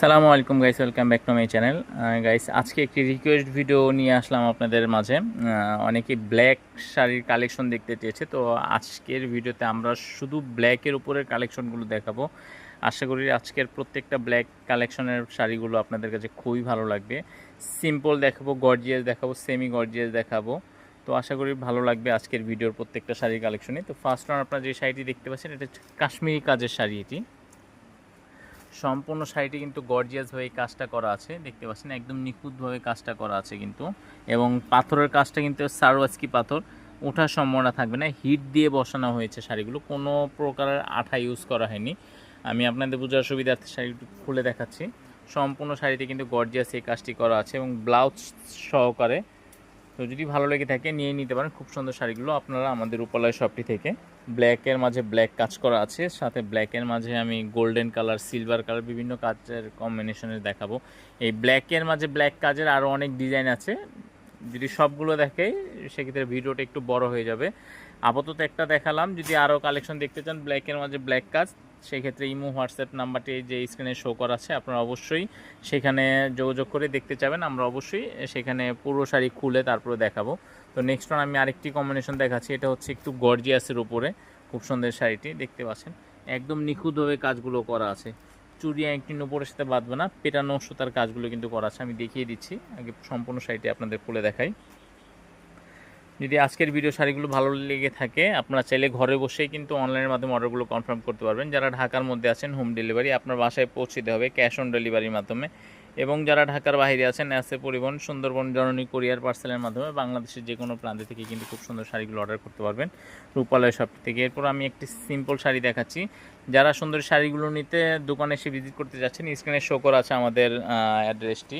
সালামু আলাইকুম guys welcome back to my channel guys আজকে একটি রিকোয়েস্ট ভিডিও নিয়ে আসলাম আপনাদের মাঝে। অনেকে ব্ল্যাক শাড়ির কালেকশন দেখতে চেয়েছে, তো আজকের ভিডিওতে আমরা শুধু ব্ল্যাকের উপরের কালেকশনগুলো দেখাবো। আশা করি আজকের প্রত্যেকটা ব্ল্যাক কালেকশনের শাড়িগুলো আপনাদের কাছে খুবই ভালো লাগবে। সিম্পল দেখাবো গর্জিয়াস দেখাবো সেমি গর্জিয়াস দেখাবো। তো আশা করি ভালো লাগবে আজকের ভিডিওর প্রত্যেকটা শাড়ির কালেকশনে তো ফার্স্ট ওয়ান আপনারা যে শাড়িটি দেখতে পাচ্ছেন, এটা কাশ্মীরি কাজের শাড়ি এটি। সম্পূর্ণ শাড়িটি কিন্তু গর্জিয়াস হয়ে কাজটা করা আছে। দেখতে পাচ্ছেন, একদম নিখুঁতভাবে কাজটা করা আছে কিন্তু। এবং পাথরের কাজটা কিন্তু সারওয়াস্কি পাথর ওঠার সম্ভাবনা থাকবে না। হিট দিয়ে বসানো হয়েছে শাড়িগুলো, কোনো প্রকারের আঠা ইউজ করা হয়নি। আমি আপনাদের বোঝার সুবিধার্থে শাড়িটি খুলে দেখাচ্ছি। সম্পূর্ণ শাড়িতে কিন্তু গর্জিয়াস এই কাজটি করা আছে এবং ব্লাউজ সহকারে তো যদি ভালো লেগে থাকে, নিয়ে নিতে পারেন। খুব সুন্দর শাড়িগুলো আপনারা আমাদের উপলয় শপটি থেকে। ব্ল্যাকের মাঝে ব্ল্যাক কাজ করা আছে। সাথে ব্ল্যাকের মাঝে আমি গোল্ডেন কালার সিলভার কালার বিভিন্ন কাজের কম্বিনেশনের দেখাবো। এই ব্ল্যাকের মাঝে ব্ল্যাক কাজের আরও অনেক ডিজাইন আছে। যদি সবগুলো দেখে, সেক্ষেত্রে ভিডিওটা একটু বড় হয়ে যাবে। আপাতত একটা দেখালাম, যদি আরও কালেকশন দেখতে চান ব্ল্যাকের মাঝে ব্ল্যাক কাজ সেক্ষেত্রে ইমো, হোয়াটসঅ্যাপ নাম্বারটি যে স্ক্রিনে শো করা আছে, আপনারা অবশ্যই সেখানে যোগাযোগ করে দেখতে চাবেন আমরা অবশ্যই সেখানে পুরো শাড়ি খুলে তারপরে দেখাবো। তো নেক্সট ওয়ান আমি আরেকটি কম্বিনেশন দেখাচ্ছি, এটা হচ্ছে একটু গর্জিয়াসের উপরে, খুব সুন্দর শাড়িটি, দেখতে পাচ্ছেন। একদম নিখুঁতভাবে কাজগুলো করা আছে। চুড়িয়া একটি উপরের সাথে বাঁধবে না, পেটানো সুতার কাজগুলো কিন্তু করা আছে, আমি দেখিয়ে দিচ্ছি, আগে সম্পূর্ণ শাড়িটি আপনাদের খুলে দেখাই। যদি আজকের ভিডিও শাড়িগুলো ভালো লেগে থাকে, আপনারা চাইলে ঘরে বসেই কিন্তু অনলাইনের মাধ্যমে অর্ডারগুলো কনফার্ম করতে পারবেন। যারা ঢাকার মধ্যে আছেন হোম ডেলিভারি আপনার বাসায় পৌঁছে দিতে হবে ক্যাশ অন ডেলিভারির মাধ্যমে। এবং যারা ঢাকার বাইরে আছেন এসে পরিবহন, সুন্দরবন, জননী কোরিয়ার পার্সেলের মাধ্যমে বাংলাদেশের যে কোনো প্রান্ত থেকে কিন্তু খুব সুন্দর শাড়িগুলো অর্ডার করতে পারবেন রূপালয় শপটি থেকে। এরপর আমি একটি সিম্পল শাড়ি দেখাচ্ছি। যারা সুন্দর শাড়িগুলো নিতে, দোকানে এসে ভিজিট করতে যাচ্ছেন স্ক্রিনে শো করা আছে আমাদের অ্যাড্রেসটি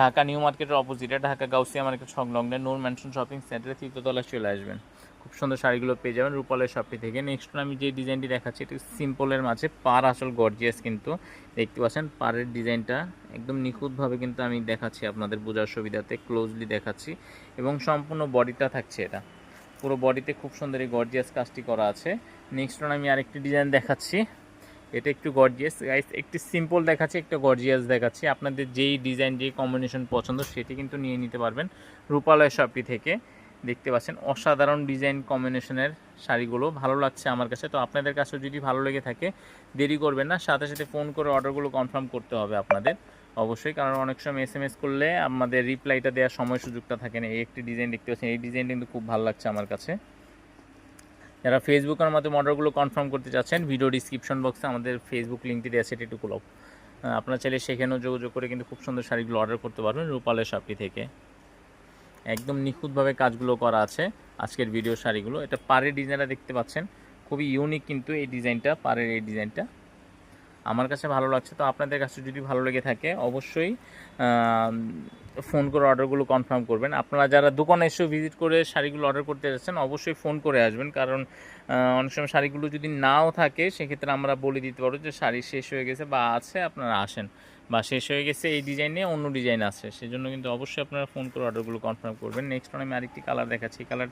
ঢাকা নিউ মার্কেটের অপোজিটে, ঢাকা গাউসিয়া মার্কেট সংলগ্নে নূর ম্যানশন শপিং সেন্টারে তৃতীয়তলায় চলে আসবেন। খুব সুন্দর শাড়িগুলো পেয়ে যাবেন রূপালয় শপটি থেকে। নেক্সট আমি যে ডিজাইনটি দেখাচ্ছি, এটা সিম্পলের মাঝে পার আসল গর্জিয়াস কিন্তু দেখতে পাচ্ছেন, পাড়ের ডিজাইনটা একদম নিখুঁতভাবে কিন্তু আমি দেখাচ্ছি আপনাদের বোঝার সুবিধাতে ক্লোজলি দেখাচ্ছি এবং সম্পূর্ণ বডিটা থাকছে এটা। পুরো বডিতে খুব সুন্দর এই গর্জিয়াস কাজটি করা আছে। নেক্সট আমি আরেকটি ডিজাইন দেখাচ্ছি। এটা একটু গর্জিয়াস গাইস একটু সিম্পল দেখাচ্ছি, একটু গর্জিয়াস দেখাচ্ছি। আপনাদের যেই ডিজাইন যেই কম্বিনেশন পছন্দ, সেটি কিন্তু নিয়ে নিতে পারবেন রূপালয় শপটি থেকে। দেখতে পাচ্ছেন, অসাধারণ ডিজাইন কম্বিনেশনের শাড়িগুলো। ভালো লাগছে আমার কাছে। তো আপনাদের কাছেও যদি ভালো লেগে থাকে, দেরি করবেন না। সাথে সাথে ফোন করে অর্ডারগুলো কনফার্ম করতে হবে আপনাদের। অবশ্যই, কারণ অনেক সময় এস এম এস করলে আমাদের রিপ্লাইটা দেওয়ার সময় সুযোগটা থাকে না। এই একটি ডিজাইন দেখতে পাচ্ছেন, এই ডিজাইন কিন্তু খুব ভালো লাগছে আমার কাছে। যারা ফেসবুকের মাধ্যমে অর্ডারগুলো কনফার্ম করতে চাচ্ছেন ভিডিও ডিসক্রিপশন বক্সে আমাদের ফেসবুক লিঙ্কটি দেওয়া সেটি একটু খুলো আপনার চাইলে সেখানেও যোগাযোগ করে কিন্তু খুব সুন্দর শাড়িগুলো অর্ডার করতে পারবেন রূপালের শপটি থেকে। একদম নিখুঁতভাবে কাজগুলো করা আছে আজকের ভিডিও শাড়িগুলো। এটা পাড়ের ডিজাইনটা দেখতে পাচ্ছেন। খুবই ইউনিক কিন্তু এই ডিজাইনটা পাড়ের এই ডিজাইনটা আমার কাছে ভালো লাগছে। তো আপনাদের কাছে যদি ভালো লেগে থাকে, অবশ্যই ফোন করে অর্ডারগুলো কনফার্ম করবেন। আপনারা যারা দোকানে এসেও ভিজিট করে শাড়িগুলো অর্ডার করতে যাচ্ছেন অবশ্যই ফোন করে আসবেন। কারণ অনেক সময় শাড়িগুলো যদি নাও থাকে, সেক্ষেত্রে আমরা বলে দিতে পারব যে শাড়ি শেষ হয়ে গেছে বা আছে, আপনারা আসেন। বা শেষ হয়ে গেছে এই ডিজাইনে অন্য ডিজাইন আছে। সেজন্য কিন্তু অবশ্যই আপনারা ফোন করে অর্ডারগুলো কনফার্ম করবেন। নেক্সট আমি আরেকটি কালার দেখাচ্ছি। এই কালার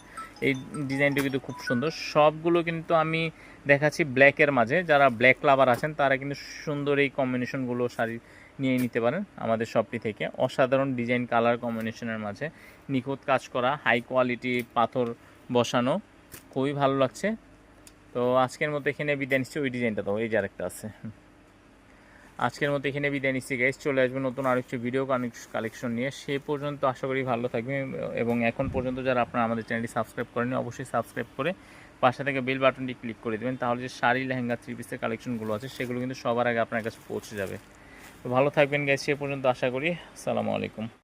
এই ডিজাইনটা কিন্তু খুব সুন্দর। সবগুলো কিন্তু আমি দেখাচ্ছি ব্ল্যাকের মাঝে। যারা ব্ল্যাক লাভার আছেন, তারা কিন্তু সুন্দর এই কম্বিনেশনগুলো শাড়ি নিয়ে নিতে পারেন আমাদের শপটি থেকে। অসাধারণ ডিজাইন কালার কম্বিনেশনের মাঝে। নিখুঁত কাজ করা হাই কোয়ালিটি পাথর বসানো। খুবই ভালো লাগছে। তো আজকের মতো এখানে বিদায় নিচ্ছি। ওই ডিজাইনটা তো এই যে আরেকটা আছে। আজকের মতো এখানে বিদায় নিচ্ছি গাইজ চলে আসবে নতুন আর আরেকটি ভিডিও কালেকশন নিয়ে। সে পর্যন্ত আশা করি ভালো থাকবে এবং এখন পর্যন্ত যারা আপনারা আমাদের চ্যানেলটি সাবস্ক্রাইব করেনি অবশ্যই সাবস্ক্রাইব করে পাশে থেকে বেল বাটনটি ক্লিক করে দেবেন, তাহলে যে শাড়ি, লেহেঙ্গা থ্রি পিসের কালেকশনগুলো আছে, সেগুলো কিন্তু সবার আগে আপনার কাছে পৌঁছে যাবে। তো ভালো থাকবেন গাইজ সে পর্যন্ত আশা করি। আসসালামু আলাইকুম।